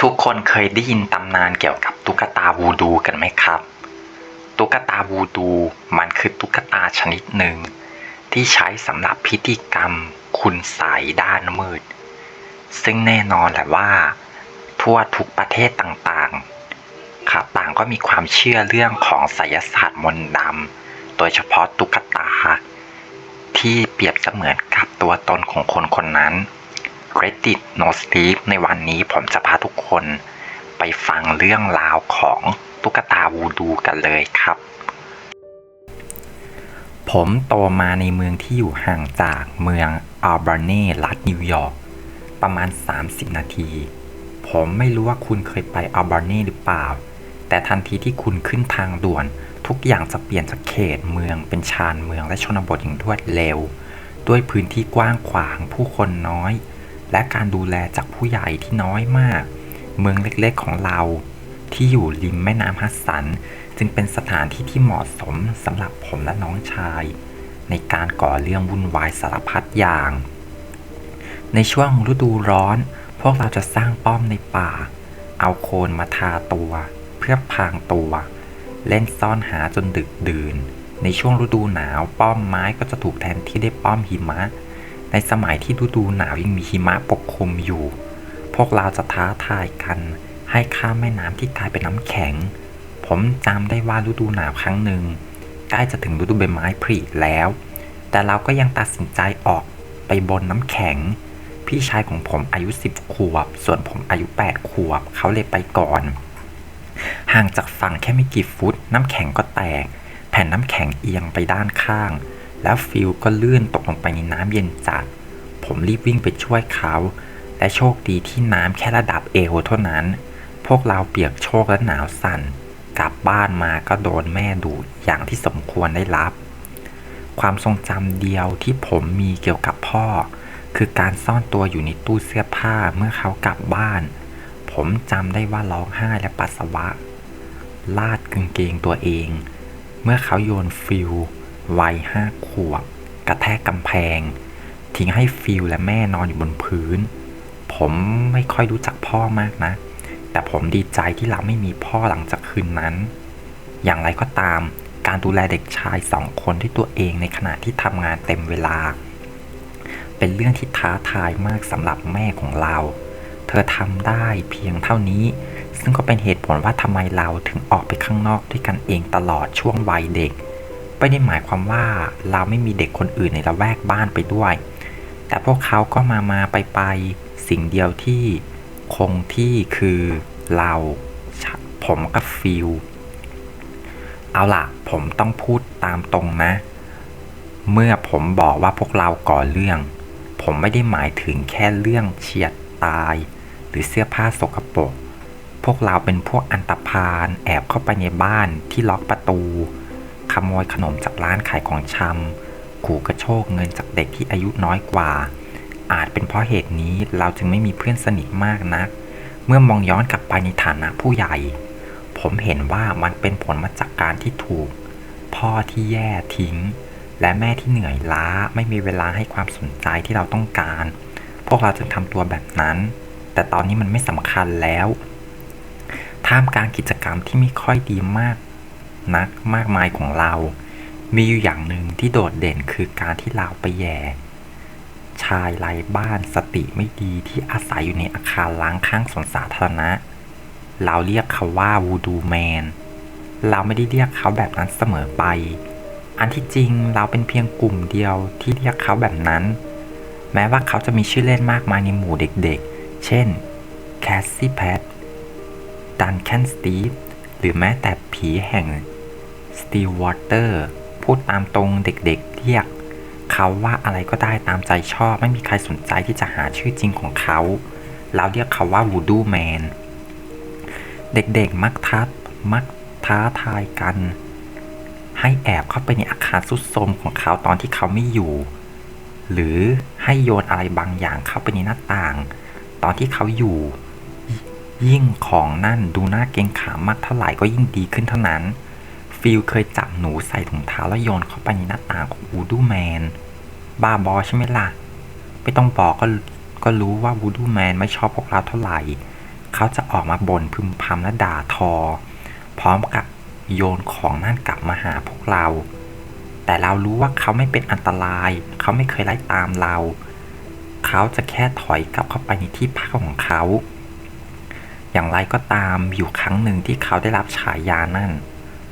ทุกคนเคยได้ยินตำนานเกี่ยวกับตุ๊กตาวูดูกันไหมครับ ตุ๊กตาวูดูมันคือตุ๊กตาชนิดหนึ่ง ที่ใช้สำหรับพิธีกรรม คุณไสยด้านมืด ซึ่งแน่นอนแหละว่า ทั่วทุกประเทศต่างๆครับต่างก็มีความเชื่อเรื่องของไสยศาสตร์มนต์ดำโดยเฉพาะตุ๊กตา ที่เปรียบเสมือนกับตัวตนของคนคนนั้น Reddit No Sleep ในวันนี้ผมจะพาทุกคนไปฟังเรื่องราวของตุ๊กตาวูดูกันเลยครับ ผมโตมาในเมืองที่อยู่ห่างจากเมืองอัลบาเน่รัฐนิวยอร์กประมาณ 30 นาที ผมไม่รู้ว่าคุณเคยไปอัลบาเน่หรือเปล่า แต่ทันทีที่คุณขึ้นทางด่วน ทุกอย่างจะเปลี่ยนจากเขตเมืองเป็นชานเมืองและชนบทอย่างรวดเร็ว ด้วยพื้นที่กว้างขวางผู้คนน้อย และการดูแลจากผู้ใหญ่ที่น้อยมาก เมืองเล็กๆของเราที่อยู่ริมแม่น้ำฮัสสัน จึงเป็นสถานที่ที่เหมาะสมสำหรับผมและน้องชาย ในการก่อเรื่องวุ่นวายสารพัดอย่าง ในช่วงฤดูร้อน พวกเราจะสร้างป้อมในป่า เอาโคลนมาทาตัว เพื่อพรางตัว เล่นซ่อนหาจนดึกดื่น ในช่วงฤดูหนาวป้อมไม้ก็จะถูกแทนที่ด้วยป้อมหิมะ ในสมัยที่ฤดูหนาวยังมีหิมะปกคลุมอยู่ พวกเราจะท้าทายกัน ให้ข้ามแม่น้ำที่กลายเป็นน้ำแข็ง ผมจำได้ว่าฤดูหนาวครั้งหนึ่งใกล้จะถึงฤดูใบไม้ผลิแล้ว แต่เราก็ยังตัดสินใจออกไปบนน้ำแข็ง พี่ชายของผมอายุ 10 ขวบ ส่วนผมอายุ 8 ขวบ เขาเลยไปก่อน ห่างจากฝั่งแค่ไม่กี่ฟุต น้ำแข็งก็แตก แผ่นน้ำแข็งเอียงไปด้านข้าง แล้วฟิลก็ลื่นตกลงไปในน้ำเย็นจัด ผมรีบวิ่งไปช่วยเขา และโชคดีที่น้ำแค่ระดับเอวเท่านั้น พวกเราเปียกโชกและหนาวสั่น กลับบ้านมาก็โดนแม่ดูอย่างที่สมควรได้รับ ความทรงจำเดียวที่ผมมีเกี่ยวกับพ่อ คือการซ่อนตัวอยู่ในตู้เสื้อผ้าเมื่อเขากลับบ้าน ผมจำได้ว่าร้องไห้และปัสสาวะ ลาดกางเกงตัวเอง เมื่อเขาโยนฟิล วัยห้าขวบ กระแทกกำแพง ทิ้งให้ฟิลและแม่นอนอยู่บนพื้น ผมไม่ค่อยรู้จักพ่อมากนะ แต่ผมดีใจที่เราไม่มีพ่อหลังจากคืนนั้น อย่างไรก็ตาม การดูแลเด็กชายสองคนด้วยตัวเองในขณะที่ทำงานเต็มเวลา เป็นเรื่องที่ท้าทายมากสำหรับแม่ของเรา เธอทำได้เพียงเท่านี้ซึ่งก็เป็นเหตุผลว่าทำไมเราถึงออกไปข้างนอกด้วยกันเองตลอดช่วงวัยเด็ก ไม่ได้หมายความว่าเราไม่มีเด็กคนอื่นในละแวกบ้านไปด้วย แต่พวกเขาก็มามาไปไปสิ่งเดียวที่คงที่คือเราผมกับฟิลเอาล่ะ ผมต้องพูดตามตรงนะ เมื่อผมบอกว่าพวกเราก่อเรื่อง ผมไม่ได้หมายถึงแค่เรื่องเฉียดตาย หรือเสื้อผ้าสกปรกพวกเราเป็นพวกอันตพาลแอบเข้าไปในบ้านที่ล็อกประตู ขโมยขนมจากร้านขายของชำขู่กระโชกเงินจากเด็กที่อายุน้อยกว่า อาจเป็นเพราะเหตุนี้เราจึงไม่มีเพื่อนสนิทมากนัก เมื่อมองย้อนกลับไปในฐานะผู้ใหญ่ ผมเห็นว่ามันเป็นผลมาจากการที่ถูก พ่อที่แย่ทิ้ง และแม่ที่เหนื่อยล้าไม่มีเวลาให้ความสนใจที่เราต้องการ พวกเราจึงทำตัวแบบนั้น แต่ตอนนี้มันไม่สำคัญแล้วท่ามกลางกิจกรรมที่ไม่ค่อยดีมาก นักมากมายของเรา มีอยู่อย่างหนึ่งที่โดดเด่นคือการที่เราไปแย่ ชายไร้บ้านสติไม่ดีที่อาศัยอยู่ในอาคารล้างข้างสวนสาธารณะ เราเรียกเขาว่าวูดูแมน เราไม่ได้เรียกเขาแบบนั้นเสมอไป อันที่จริงเราเป็นเพียงกลุ่มเดียวที่เรียกเขาแบบนั้น แม้ว่าเขาจะมีชื่อเล่นมากมายในหมู่เด็กๆ เช่นแคสซี่แพทดันแคนสตีฟ หรือแม้แต่ผีแห่งสตีวอเตอร์พูดตามตรงเด็กๆเรียกเขาว่าอะไรก็ได้ตามใจชอบ ไม่มีใครสนใจที่จะหาชื่อจริงของเขา เราเรียกเขาว่าวูดูแมน เด็กๆมักทัดมักท้าทายกัน ให้แอบเข้าไปในอาคารสุดโทมของเขาตอนที่เขาไม่อยู่ หรือให้โยนอะไรบางอย่างเข้าไปในหน้าต่าง ตอนที่เขาอยู่ ยิ่งของนั่นดูน่าเกรงขามมากเท่าไหร่ก็ยิ่งดีขึ้นเท่านั้น ฟิลเคยจับหนูใส่ถุงเท้าแล้วโยนเข้าไปในหน้าต่างของวูดูแมน บ้าบอใช่ไหมล่ะ ไม่ต้องบอกก็ก็รู้ว่าวูดูแมนไม่ชอบพวกเราเท่าไหร่ เขาจะออกมาบ่นพึมพำและด่าทอ พร้อมกับโยนของนั่นกลับมาหาพวกเรา แต่เรารู้ว่าเขาไม่เป็นอันตราย เขาไม่เคยไล่ตามเรา เขาจะแค่ถอยกลับเข้าไปในที่พักของเขา อย่างไรก็ตามอยู่ครั้งหนึ่งที่เขาได้รับฉายานั่น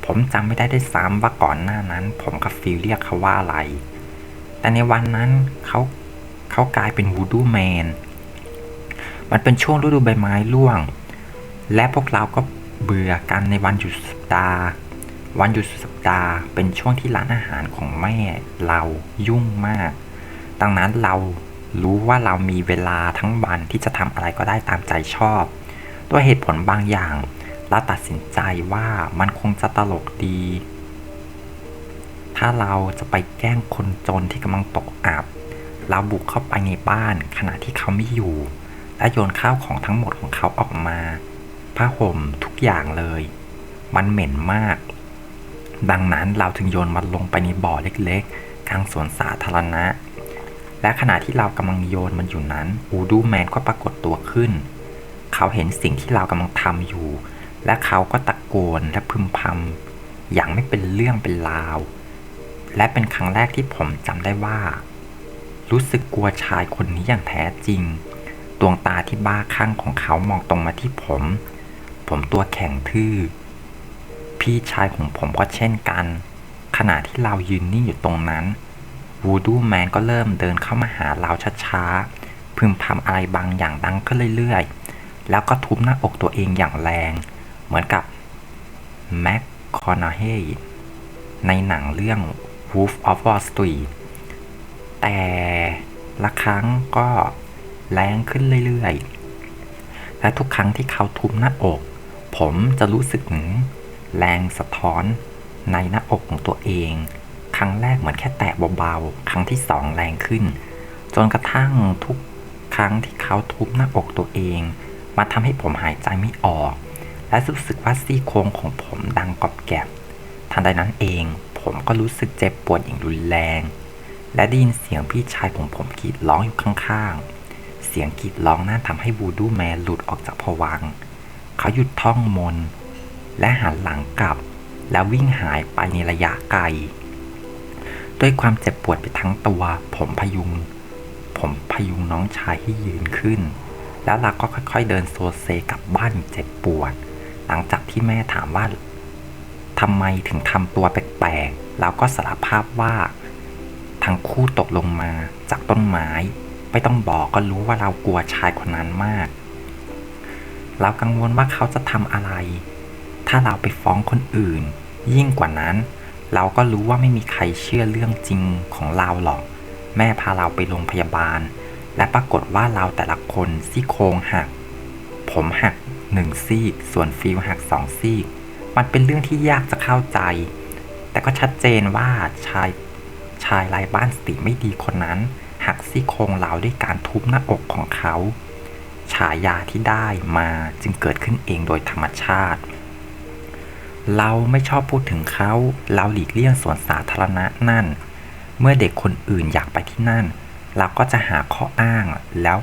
ผมจำไม่ได้ได้ซ้ำว่าก่อนหน้านั้น ผมกับฟิลเรียกเขาว่าอะไร แต่ในวันนั้นเขาเขากลายเป็นวูดูแมน มันเป็นช่วงฤดูใบไม้ร่วง และพวกเราก็เบื่อกันในวันหยุดสัปดาห์ วันหยุดสัปดาห์เป็นช่วงที่ร้านอาหารของแม่เรายุ่งมาก ดังนั้นเรารู้ว่าเรามีเวลาทั้งวันที่จะทำอะไรก็ได้ตามใจชอบ ด้วยเหตุผลบางอย่างเราตัดสินใจว่ามันคงจะตลกดี ถ้าเราจะไปแกล้งคนจนที่กำลังตกอับ เราบุกเข้าไปในบ้านขณะที่เขาไม่อยู่ และโยนข้าวของทั้งหมดของเขาออกมา ผ้าห่มทุกอย่างเลย มันเหม็นมาก ดังนั้นเราถึงโยนมันลงไปในบ่อเล็กๆ กลางสวนสาธารณะ และขณะที่เรากำลังโยนมันอยู่นั้น อูดูแมนก็ปรากฏตัวขึ้น เขาเห็นสิ่งที่เรากำลังทำอยู่ และเขาก็ตะโกนและพึมพำอย่างไม่เป็นเรื่องเป็นราว และเป็นครั้งแรกที่ผมจำได้ว่า รู้สึกกลัวชายคนนี้อย่างแท้จริง ดวงตาที่บ้าคลั่งของเขามองตรงมาที่ผม ผมตัวแข็งทื่อ พี่ชายของผมก็เช่นกัน ขณะที่เรายืนนิ่งอยู่ตรงนั้นวูดูแมนก็เริ่มเดินเข้ามาหาเราช้าๆพึมพำอะไรบางอย่างดังขึ้นเรื่อยๆ แล้วก็ทุบหน้าอกตัวเองอย่างแรง เหมือนกับแม็กคอนาเฮในหนังเรื่อง Wolf of Wall Street แต่ละครั้งก็แรงขึ้นเรื่อยๆ และทุกครั้งที่เขาทุบหน้าอก ผมจะรู้สึกถึงแรงสะท้อนในหน้าอกของตัวเอง ครั้งแรกเหมือนแค่แตะเบาๆ ครั้งที่สองแรงขึ้น จนกระทั่งทุกครั้งที่เขาทุบหน้าอกตัวเอง มาทำให้ผมหายใจไม่ออก และรู้สึกว่าซี่โครงของผมดังกรอบแกรบทันใดนั้นเอง ผมก็รู้สึกเจ็บปวดอย่างรุนแรง และได้ยินเสียงพี่ชายของผมกรีดร้องอยู่ข้างๆ เสียงกรีดร้องนั้นทำให้บูดูแมนหลุดออกจากผวัง เขาหยุดท่องมน และหันหลังกลับ แล้ววิ่งหายไปในระยะไกล ด้วยความเจ็บปวดไปทั้งตัว ผมพยุง ผมพยุงน้องชายให้ยืนขึ้น แล้วเราก็ค่อย ๆ เดินโซเซกลับบ้านเจ็บปวด หลังจากที่แม่ถามว่าทำไมถึงทำตัวแปลกๆเราก็สารภาพว่า ทั้งคู่ตกลงมาจากต้นไม้ ไม่ต้องบอกก็รู้ว่าเรากลัวชายคนนั้นมาก เรากังวลว่าเขาจะทำอะไร ถ้าเราไปฟ้องคนอื่น ยิ่งกว่านั้น เราก็รู้ว่าไม่มีใครเชื่อเรื่องจริงของเราหรอก แม่พาเราไปโรงพยาบาล และปรากฏว่าเราแต่ละคนซี่โครงหัก ผมหักหนึ่งซีก ส่วนฟิลหักสองซีก มันเป็นเรื่องที่ยากจะเข้าใจ แต่ก็ชัดเจนว่าชายชายไร้บ้านสติไม่ดีคนนั้น หักซี่โครงเราด้วยการทุบหน้าอกของเขา ฉายาที่ได้มาจึงเกิดขึ้นเองโดยธรรมชาติ เราไม่ชอบพูดถึงเขา เราหลีกเลี่ยงสวนสาธารณะนั่น เมื่อเด็กคนอื่นอยากไปที่นั่น เราก็จะหาข้ออ้างแล้ว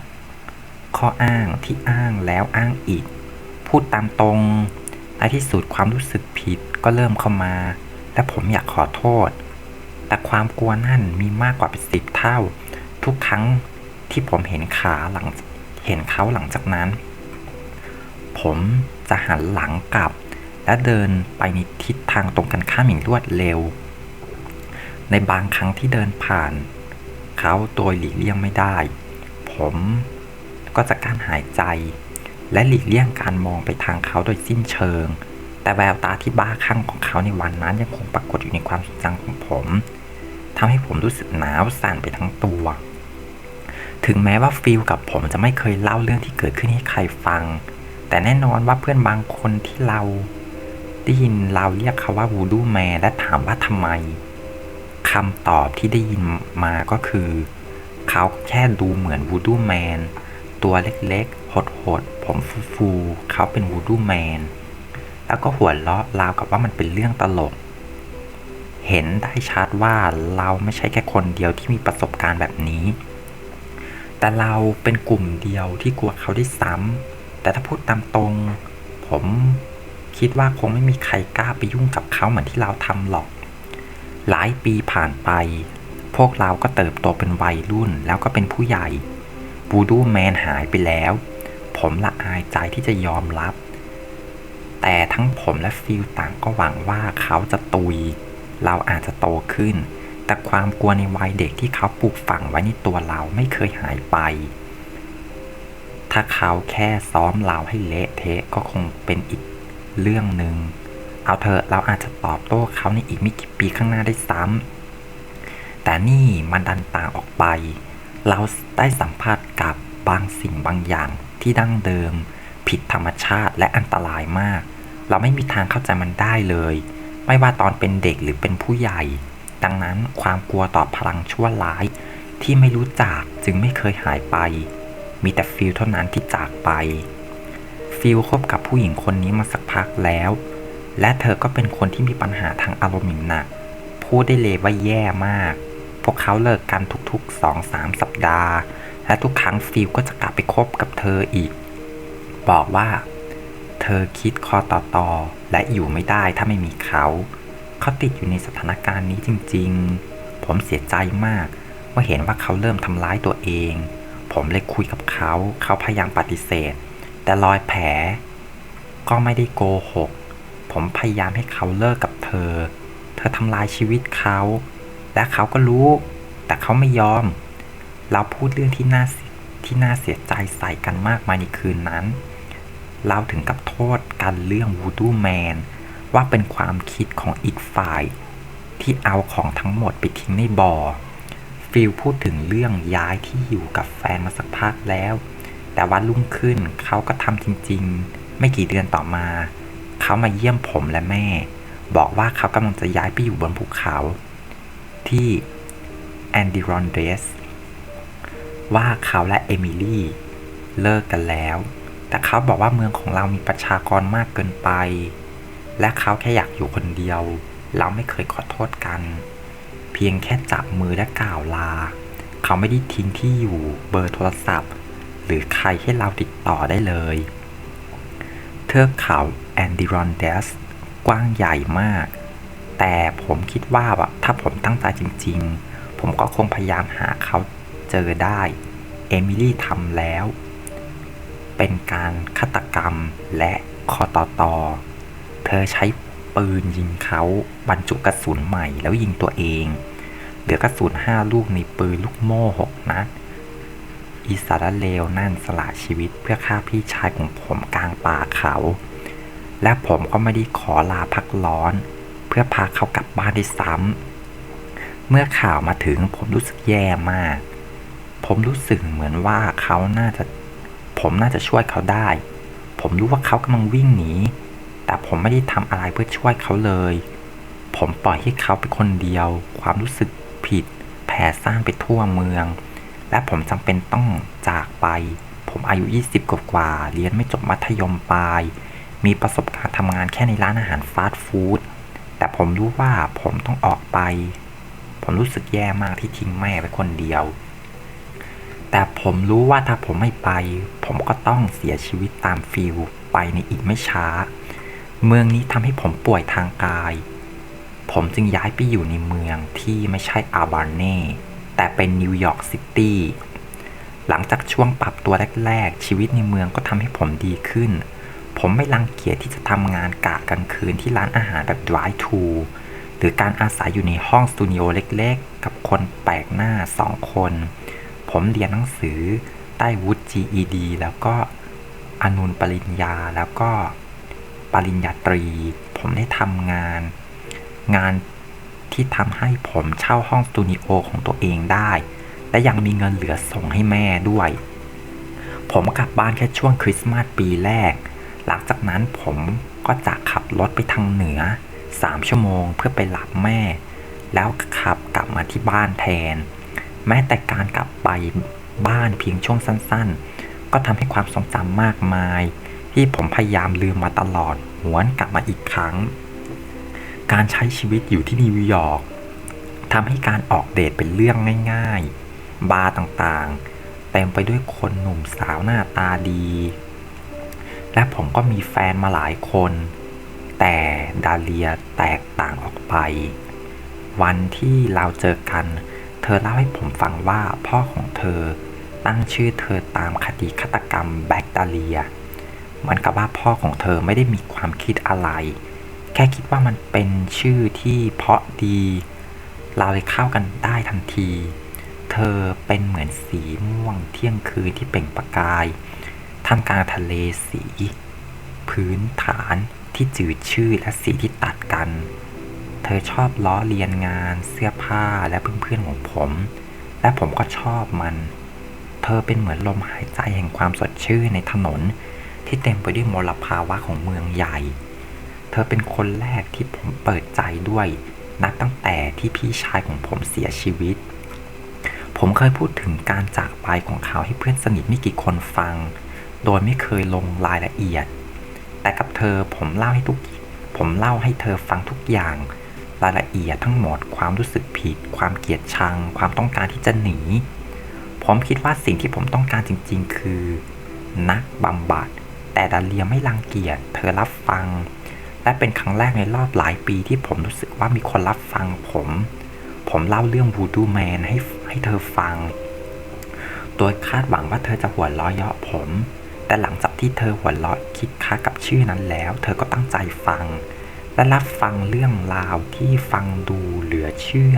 ข้ออ้างที่อ้างแล้วอ้างอีก พูดตามตรงในที่สุดความรู้สึกผิดก็เริ่มเข้ามา และผมอยากขอโทษ แต่ความกลัวนั่นมีมากกว่าเป็นสิบเท่า ทุกครั้งที่ผมเห็นขาหลังเห็นเขาหลังจากนั้น ผมจะหันหลังกลับ และเดินไปในทิศทางตรงกันข้ามอย่างรวดเร็ว ในบางครั้งที่เดินผ่าน เขาโดยหลีกเลี่ยงไม่ได้ ผมก็จะการหายใจ และหลีกเลี่ยงการมองไปทางเขาโดยสิ้นเชิง แต่แววตาที่บ้าคลั่งของเขาในวันนั้นยังคงปรากฏอยู่ในความทรงจำของผมทำให้ผมรู้สึกหนาวสั่นไปทั้งตัว ถึงแม้ว่าฟิลกับผมจะไม่เคยเล่าเรื่องที่เกิดขึ้นให้ใครฟัง แต่แน่นอนว่าเพื่อนบางคนที่เราได้ยินเราเรียกเขาว่าวูดูแมนและถามว่าทำไม คำตอบที่ได้ยินมาก็คือ เขาแค่ดูเหมือนวูดูแมน ตัวเล็กๆ หดๆ ผมฟูๆ เขาเป็นวูดูแมน แล้วก็หัวเราะราวกับว่ามันเป็นเรื่องตลก เห็นได้ชัดว่าเราไม่ใช่แค่คนเดียวที่มีประสบการณ์แบบนี้ แต่เราเป็นกลุ่มเดียวที่กลัวเขาได้ซ้ำ แต่ถ้าพูดตามตรง ผมคิดว่าคงไม่มีใครกล้าไปยุ่งกับเขาเหมือนที่เราทำหรอก หลายปีผ่านไป พวกเราก็เติบโตเป็นวัยรุ่นแล้วก็เป็นผู้ใหญ่บูดูแมนหายไปแล้ว ผมละอายใจที่จะยอมรับ แต่ทั้งผมและฟิลต่างก็หวังว่าเขาจะตุย เราอาจจะโตขึ้น แต่ความกลัวในวัยเด็กที่เขาปลูกฝังไว้ในตัวเราไม่เคยหายไป ถ้าเขาแค่ซ้อมเราให้เละเทะก็คงเป็นอีกเรื่องหนึ่ง เอาเถอะเราอาจจะตอบโต้เขาในอีกไม่กี่ปีข้างหน้าได้ซ้ำแต่นี่มันดันต่างออกไป เราได้สัมผัสกับบางสิ่งบางอย่างที่ดั้งเดิม ผิดธรรมชาติและอันตรายมาก เราไม่มีทางเข้าใจมันได้เลย ไม่ว่าตอนเป็นเด็กหรือเป็นผู้ใหญ่ ดังนั้นความกลัวต่อพลังชั่วร้าย ที่ไม่รู้จักจึงไม่เคยหายไป มีแต่ฟิลเท่านั้นที่จากไปฟิลคบกับผู้หญิงคนนี้มาสักพักแล้ว และเธอก็เป็นคนที่มีปัญหาทางอารมณ์อย่างหนัก พูดได้เลยว่าแย่มาก พวกเขาเลิกกันทุกๆ 2-3 สัปดาห์ และทุกครั้งฟิลก็จะกลับไปคบกับเธออีก บอกว่า เธอคิดคอต่อต่อและอยู่ไม่ได้ถ้าไม่มีเขา เขาติดอยู่ในสถานการณ์นี้จริงๆ ผมเสียใจมากว่าเห็นว่าเขาเริ่มทำร้ายตัวเอง ผมเลยคุยกับเขา เขาพยายามปฏิเสธ แต่รอยแผล ก็ไม่ได้โกหก ผมพยายามให้เขาเลิกกับเธอ เธอทำลายชีวิตเขา และเขาก็รู้ แต่เขาไม่ยอม เราพูดเรื่องที่น่าเสียที่น่าเสียใจใส่กันมากมายในคืนนั้น เราถึงกับโทษกันเรื่องวูดูแมนว่าเป็นความคิดของอีกฝ่าย ที่เอาของทั้งหมดไปทิ้งในบ่อ ฟิลพูดถึงเรื่องย้ายที่อยู่กับแฟนมาสักพักแล้ว แต่วันรุ่งขึ้นเขาก็ทำจริง ๆ ไม่กี่เดือนต่อมา เขามาเยี่ยมผมและแม่ บอกว่าเขากำลังจะย้ายไปอยู่บนภูเขา ที่แอนดิรอนเดสว่าเขาและเอมิลี่เลิกกันแล้ว แต่เขาบอกว่าเมืองของเรามีประชากรมากเกินไป และเขาแค่อยากอยู่คนเดียว เราไม่เคยขอโทษกัน เพียงแค่จับมือและกล่าวลา เขาไม่ได้ทิ้งที่อยู่เบอร์โทรศัพท์ หรือใครให้เราติดต่อได้เลย เทือกเขา แอนดิรอนเดสกว้างใหญ่มาก แต่ผมคิดว่าแบบถ้าผมตั้งใจจริง ๆ ผมก็คงพยายามหาเขาเจอได้ เอมิลี่ทำแล้ว เป็นการฆาตกรรมและคอตอตอเธอใช้ปืนยิงเขาบรรจุกระสุนใหม่แล้วยิงตัวเอง เหลือกระสุนห้าลูกในปืนลูกโม่หกนัดอีสารเลวนั่นสละชีวิตเพื่อฆ่าพี่ชายของผมกลางป่าเขา และผมก็ไม่ได้ขอลาพักร้อน เพื่อพาเขากลับบ้านได้ซ้ำเมื่อข่าวมาถึงผมรู้สึกแย่มาก ผมรู้สึกเหมือนว่าเขาน่าจะ ผมน่าจะช่วยเขาได้ ผมรู้ว่าเขากำลังวิ่งหนี แต่ผมไม่ได้ทำอะไรเพื่อช่วยเขาเลย ผมปล่อยให้เขาเป็นคนเดียว ความรู้สึกผิด แผ่ซ่านไปทั่วเมือง และผมจำเป็นต้องจากไป ผมอายุ 20 กว่ากว่าเรียนไม่จบมัธยมปลาย มีประสบการณ์ทำงานแค่ในร้านอาหารฟาสต์ฟู้ดแต่ผมรู้ว่าผมต้องออกไป ผมรู้สึกแย่มากที่ทิ้งแม่ไว้คนเดียว แต่ผมรู้ว่าถ้าผมไม่ไป ผมก็ต้องเสียชีวิตตามฟิลไปในอีกไม่ช้า เมืองนี้ทำให้ผมป่วยทางกาย ผมจึงย้ายไปอยู่ในเมืองที่ไม่ใช่อาบาร์เน่แต่เป็นนิวยอร์กซิตี้หลังจากช่วงปรับตัวแรกๆ ชีวิตในเมืองก็ทำให้ผมดีขึ้น ผมไม่รังเกียจที่จะทำงานกะกลางคืนที่ร้านอาหารแบบ drive to หรือการอาศัยอยู่ในห้องสตูดิโอเล็กๆ กับคนแปลกหน้าสองคน ผมเรียนหนังสือได้วุฒิ GED แล้วก็อนุนปริญญาแล้วก็ปริญญาตรี ผมได้ทำงาน งานที่ทำให้ผมเช่าห้องสตูดิโอของตัวเองได้ และยังมีเงินเหลือส่งให้แม่ด้วย ผมกลับบ้านแค่ช่วงคริสต์มาสปีแรก หลังจากนั้นผมก็จะขับรถไปทางเหนือ 3 ชั่วโมงเพื่อไปรับแม่ แล้วขับกลับมาที่บ้านแทน แม้แต่การกลับไปบ้านเพียงช่วงสั้นๆ ก็ทำให้ความทรงจำมากมาย ที่ผมพยายามลืมมาตลอดหวนกลับมาอีกครั้ง การใช้ชีวิตอยู่ที่นิวยอร์กทำให้การออกเดทเป็นเรื่องง่าย ๆ บาร์ต่างๆ เต็มไปด้วยคนหนุ่มสาวหน้าตาดี และผมก็มีแฟนมาหลายคน แต่ดาเลียแตกต่างออกไป วันที่เราเจอกัน เธอเล่าให้ผมฟังว่าพ่อของเธอตั้งชื่อเธอตามคดีฆาตกรรมแบ็กดาเลียมือนกับว่าพ่อของเธอไม่ได้มีความคิดอะไร แค่คิดว่ามันเป็นชื่อที่เพาะดี เราเลยเข้ากันได้ทันที เธอเป็นเหมือนสีม่วงเที่ยงคืนที่เปล่งประกาย ท่ามกลางทะเลสี พื้นฐานที่จืดชืดและสีที่ตัดกัน เธอชอบล้อเลียนงานเสื้อผ้าและเพื่อนๆของผม และผมก็ชอบมัน เธอเป็นเหมือนลมหายใจแห่งความสดชื่นในถนนที่เต็มไปด้วยมลภาวะของเมืองใหญ่ เธอเป็นคนแรกที่ผมเปิดใจด้วย นับตั้งแต่ที่พี่ชายของผมเสียชีวิต ผมเคยพูดถึงการจากไปของเขาให้เพื่อนสนิทไม่กี่คนฟัง โดยไม่เคยลงรายละเอียด แต่กับเธอผมเล่าให้ทุก ผมเล่าให้เธอฟังทุกอย่าง รายละเอียดทั้งหมดความรู้สึกผิด ความเกลียดชัง ความต้องการที่จะหนี ผมคิดว่าสิ่งที่ผมต้องการจริง ๆ คือ นักบำบัด แต่ดาเลียไม่รังเกียจ เธอรับฟัง และเป็นครั้งแรกในรอบหลายปีที่ผมรู้สึกว่ามีคนรับฟังผม ผมเล่าเรื่องวูดูแมนให้ให้เธอฟัง โดยคาดหวังว่าเธอจะหัวเราะเยาะผม แต่หลังจากที่เธอหัวเราะคิดค้ากับชื่อนั้นแล้ว เธอก็ตั้งใจฟัง และรับฟังเรื่องราวที่ฟังดูเหลือเชื่อ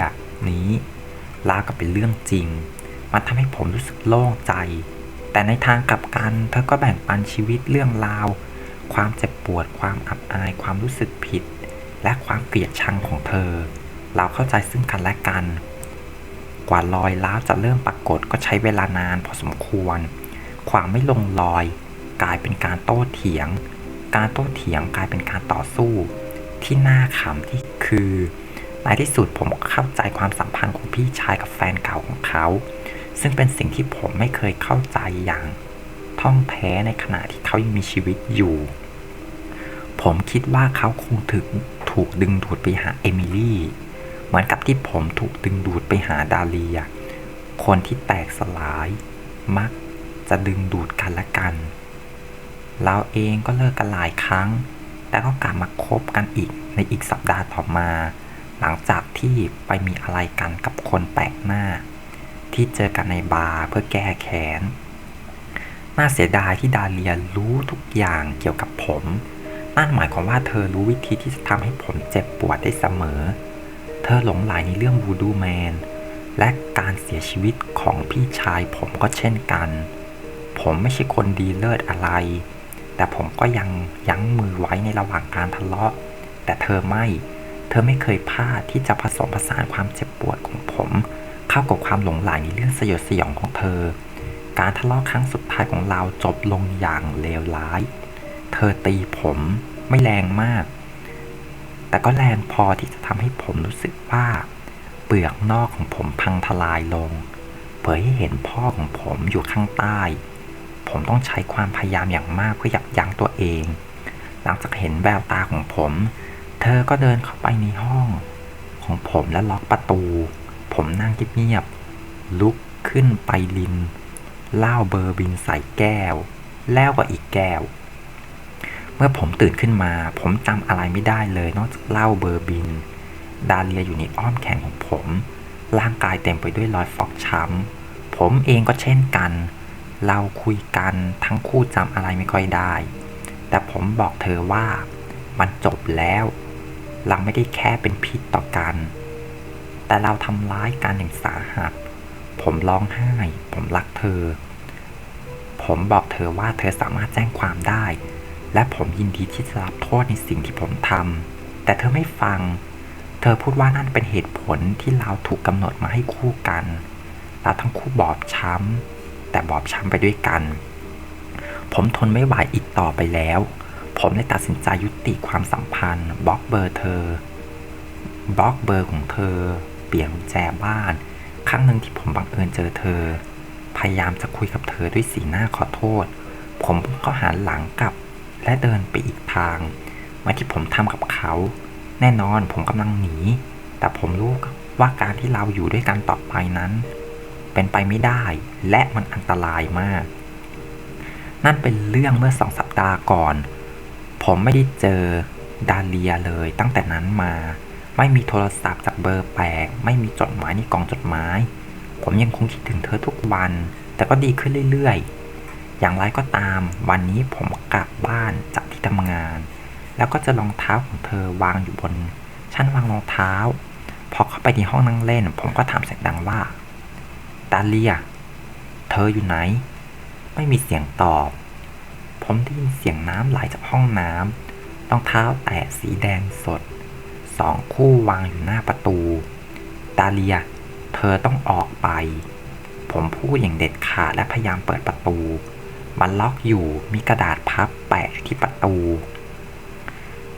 นี้ราวกับเป็นเรื่องจริง มันทำให้ผมรู้สึกโล่งใจ แต่ในทางกลับกัน เธอก็แบ่งปันชีวิตเรื่องราว ความเจ็บปวด ความอับอาย ความรู้สึกผิด และความเกลียดชังของเธอ เราเข้าใจซึ่งกันและกัน กว่ารอยร้าวจะเริ่มปรากฏก็ใช้เวลานานพอสมควร ความไม่ลงรอย กลายเป็นการโต้เถียง การโต้เถียงกลายเป็นการต่อสู้ ที่น่าขำที่คือในที่สุดผมเข้าใจความสัมพันธ์ของพี่ชายกับแฟนเก่าของเขา ซึ่งเป็นสิ่งที่ผมไม่เคยเข้าใจอย่างท่องแท้ในขณะที่เขายังมีชีวิตอยู่ ผมคิดว่าเขาคงถึงถูกดึงดูดไปหาเอมิลี่เหมือนกับที่ผมถูกดึงดูดไปหาดาเลีย คนที่แตกสลายมัก จะดึงดูดกันและกัน เราเองก็เลิกกันหลายครั้ง แต่ก็กลับมาคบกันอีกในอีกสัปดาห์ต่อมา หลังจากที่ไปมีอะไรกันกับคนแปลกหน้า ที่เจอกันในบาร์เพื่อแก้แค้น น่าเสียดายที่ดาเลียรู้ทุกอย่างเกี่ยวกับผม นั่นหมายความว่าเธอรู้วิธีที่จะทำให้ผมเจ็บปวดได้เสมอ เธอหลงไหลในเรื่องวูดูแมนและการเสียชีวิตของพี่ชายผมก็เช่นกัน ผมไม่ใช่คนดีเลิศอะไร แต่ผมก็ยังยั้งมือไว้ในระหว่างการทะเลาะ แต่เธอไม่ เธอไม่เคยพลาดที่จะผสมผสานความเจ็บปวดของผม เข้ากับความหลงไหลในเรื่องสยดสยองของเธอ การทะเลาะครั้งสุดท้ายของเราจบลงอย่างเลวร้าย เธอตีผมไม่แรงมาก แต่ก็แรงพอที่จะทำให้ผมรู้สึกว่า เปลือกนอกของผมพังทลายลง เผยให้เห็นพ่อของผมอยู่ข้างใต้ ผมต้องใช้ความพยายามอย่างมากเพื่อยับยั้งตัวเอง หลังจากเห็นแววตาของผม เธอก็เดินเข้าไปในห้อง ของผมและล็อกประตู ผมนั่งเงียบๆลุกขึ้นไปลินเหล้าเบอร์บินใส่แก้ว แล้วก็อีกแก้ว เมื่อผมตื่นขึ้นมา ผมจำอะไรไม่ได้เลยนอกจากเหล้าเบอร์บิน ดาเลียอยู่ในอ้อมแขนของผม ร่างกายเต็มไปด้วยรอยฟกช้ำผมเองก็เช่นกันเเราคุยกันทั้งคู่จำอะไรไม่ค่อยได้ แต่ผมบอกเธอว่ามันจบแล้ว เราไม่ได้แค่เป็นพิษต่อกัน แต่เราทำร้ายกันอย่างสาหัส ผมร้องไห้ ผมรักเธอ ผมบอกเธอว่าเธอสามารถแจ้งความได้ และผมยินดีที่จะรับโทษในสิ่งที่ผมทำแต่เธอไม่ฟัง เธอพูดว่านั่นเป็นเหตุผลที่เราถูกกำหนดมาให้คู่กัน เราทั้งคู่บอบช้ำ แต่บอบช้ำไปด้วยกัน ผมทนไม่ไหวอีกต่อไปแล้ว ผมเลยตัดสินใจยุติความสัมพันธ์บล็อกเบอร์เธอบล็อกเบอร์ของเธอ เปลี่ยนกุญแจบ้าน ครั้งหนึ่งที่ผมบังเอิญเจอเธอ พยายามจะคุยกับเธอด้วยสีหน้าขอโทษ ผมก็หันหลังกลับ และเดินไปอีกทางมาที่ผมทำกับเขา แน่นอนผมกำลังหนี แต่ผมรู้ว่าการที่เราอยู่ด้วยกันต่อไปนั้น เป็นไปไม่ได้ และมันอันตรายมาก นั่นเป็นเรื่องเมื่อสองสัปดาห์ก่อน ผมไม่ได้เจอดาเลียเลยตั้งแต่นั้นมา ไม่มีโทรศัพท์จากเบอร์แปลก ไม่มีจดหมายในกล่องจดหมาย ผมยังคงคิดถึงเธอทุกวัน แต่ก็ดีขึ้นเรื่อยๆ อย่างไรก็ตาม วันนี้ผมกลับบ้านจากที่ทำงาน แล้วก็จะรองเท้าของเธอวางอยู่บนชั้นวางรองเท้า พอเข้าไปที่ห้องนั่งเล่น ผมก็ถามเสียงดังว่า ดาเลียเธออยู่ไหน ไม่มีเสียงตอบ ผมได้ยินเสียงน้ำไหลจากห้องน้ำรองเท้าแตะสีแดงสด สองคู่วางอยู่หน้าประตูดาเลีย เธอต้องออกไป ผมพูดอย่างเด็ดขาดและพยายามเปิดประตู มันล็อกอยู่มีกระดาษพับแปะที่ประตู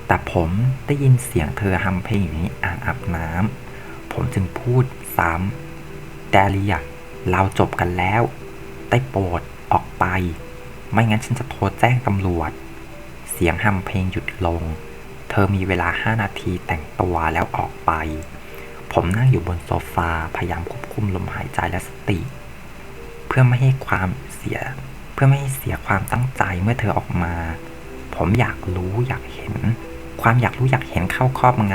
แต่ผมได้ยินเสียงเธอฮัมเพลงอยู่ในอ่างอาบน้ำผมจึงพูดซ้ำดาเลีย เราจบกันแล้ว ได้โปรดออกไป ไม่งั้นฉันจะโทรแจ้งตำรวจ เสียงฮัมเพลงหยุดลง เธอมีเวลาห้านาทีแต่งตัวแล้วออกไป ผมนั่งอยู่บนโซฟาพยายามควบคุมลมหายใจและสติ เพื่อไม่ให้ความเสีย เพื่อไม่ให้เสียความตั้งใจเมื่อเธอออกมา ผมอยากรู้อยากเห็น ความอยากรู้อยากเห็นเข้าครอบง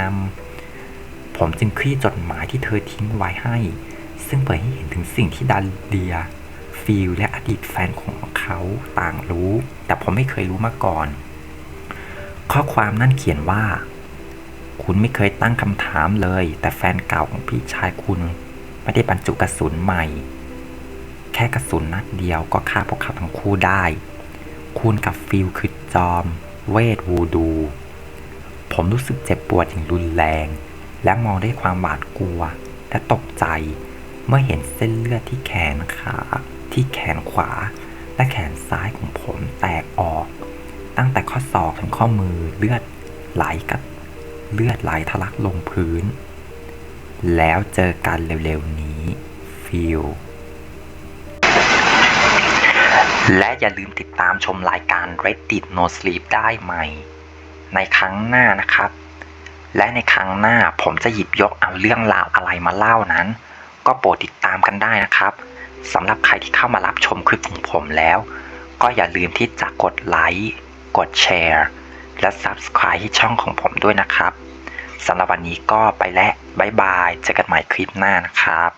ำผมจึงคลี่จดหมายที่เธอทิ้งไว้ให้ ซึ่งเปิดให้เห็น ถึงสิ่งที่ดาเดีย ฟิลและอดีตแฟนของเขาต่างรู้ แต่ผมไม่เคยรู้มาก่อน ข้อความนั่นเขียนว่า คุณไม่เคยตั้งคำถามเลย แต่แฟนเก่าของพี่ชายคุณไม่ได้บรรจุกระสุนใหม่ แค่กระสุนนัดเดียวก็ฆ่าพวกเขาทั้งคู่ได้ คุณกับฟิลคือจอม เวทวูดู ผมรู้สึกเจ็บปวดอย่างรุนแรง และมองด้วยความหวาดกลัวและตกใจ เมื่อเห็นเส้นเลือดที่แขนขาที่แขนขวา และแขนซ้ายของผมแตกออก ตั้งแต่ข้อศอกถึงข้อมือเลือดไหลกับเลือดไหลทะลักลงพื้น แล้วเจอกันเร็วๆนี้ ฟิลและอย่าลืมติดตามชมรายการ Reddit No Sleep ได้ใหม่ ในครั้งหน้านะครับ และในครั้งหน้าผมจะหยิบยกเอาเรื่องราวอะไรมาเล่านั้น ก็โปรดติดตามกันได้นะครับสำหรับใครที่เข้ามารับชมคลิปของผมแล้ว ก็อย่าลืมที่จะกดไลค์กดแชร์และ Subscribe ที่ช่องของผมด้วยนะครับสำหรับวันนี้ก็ไปแล้วบ๊ายบายเจอกันใหม่คลิปหน้านะครับ